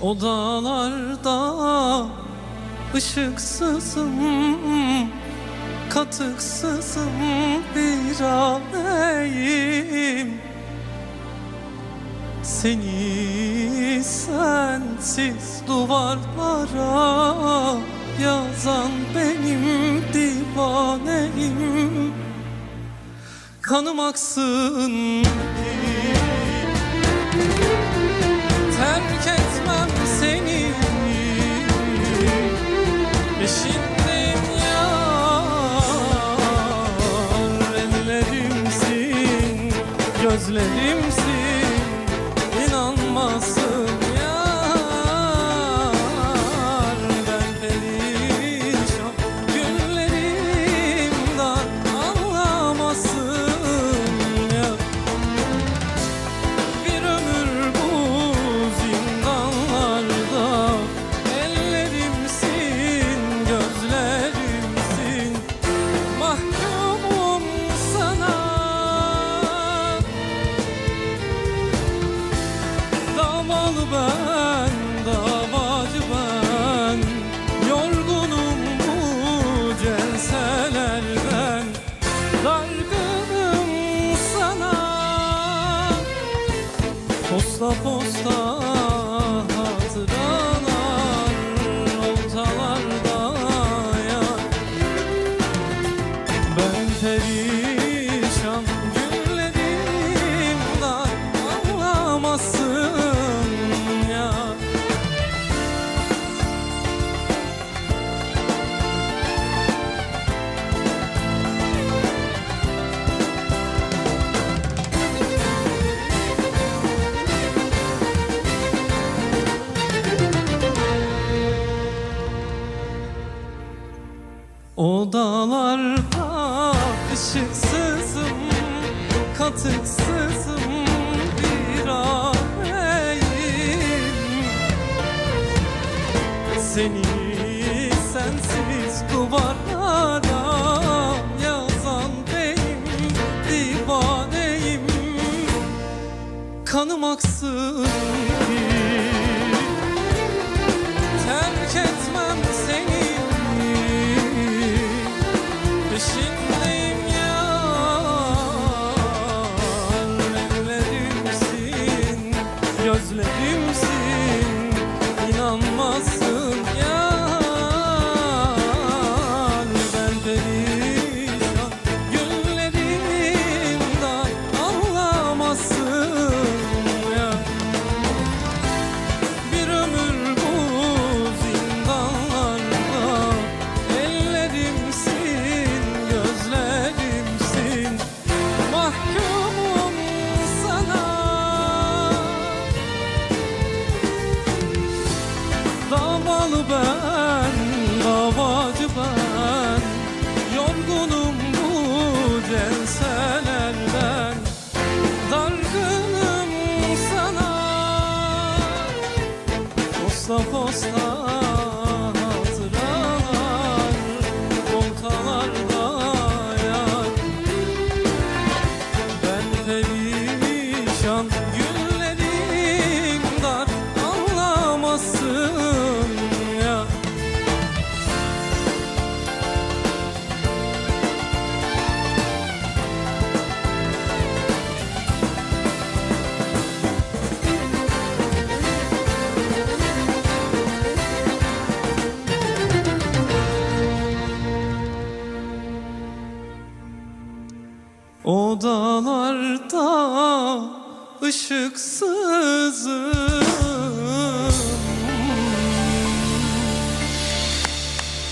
Odalarda ışıksızım Katıksızım bir aleyim Seni sensiz duvarlara Yazan benim divaneyim. Kanım aksın terk gözlerimsin İnanmasın yar Posta posta hatıralar oltalarda ya Ben perişan Odalarda ışıksızım, katıksızım bir aleyim Seni sensiz duvarlara yazan benim divaneyim. Kanım aksın ki gözlerimsin Davalı ben, davacı ben. Yorgunum bu celselerden Dargınım sana. Posta posta Odalarda ışıksızım